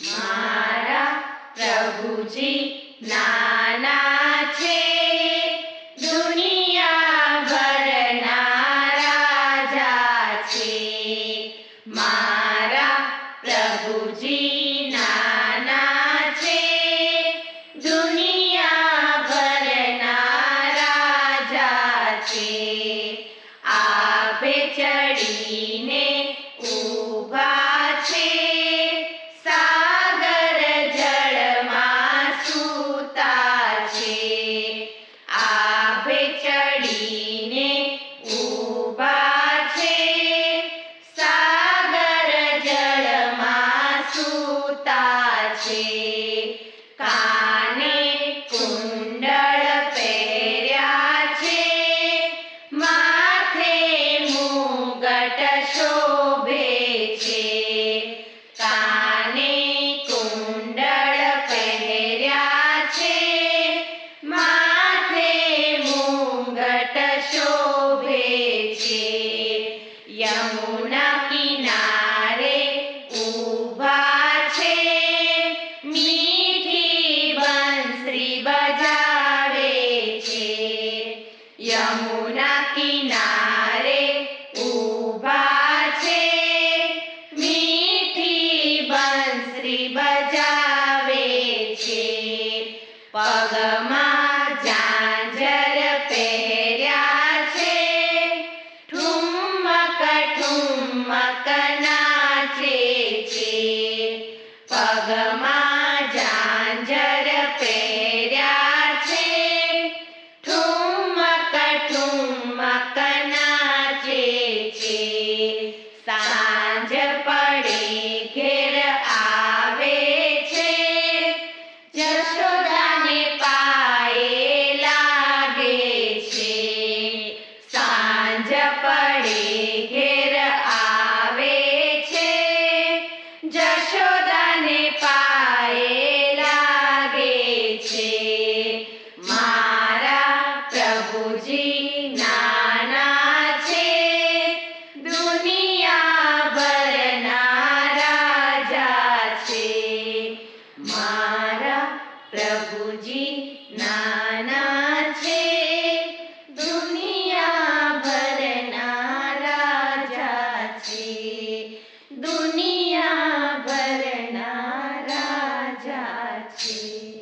મારા પ્રભુજી નાના છે. દુનિયા ભરના રાજા છે. મારા પ્રભુજી નાના છે. દુનિયા ભરના રાજા છે. સૂતા છે આભે ચડીને ઊભા છે સાગર જળમાં સૂતા છે શ્રી બજાવે છે. પગમાં છે. મારા પ્રભુજી નાના છે. દુનિયા ભરના રાજા છે. મારા પ્રભુજી નાના છે. દુનિયા ભરના રાજા છે. દુનિયા ભરના રાજા છે.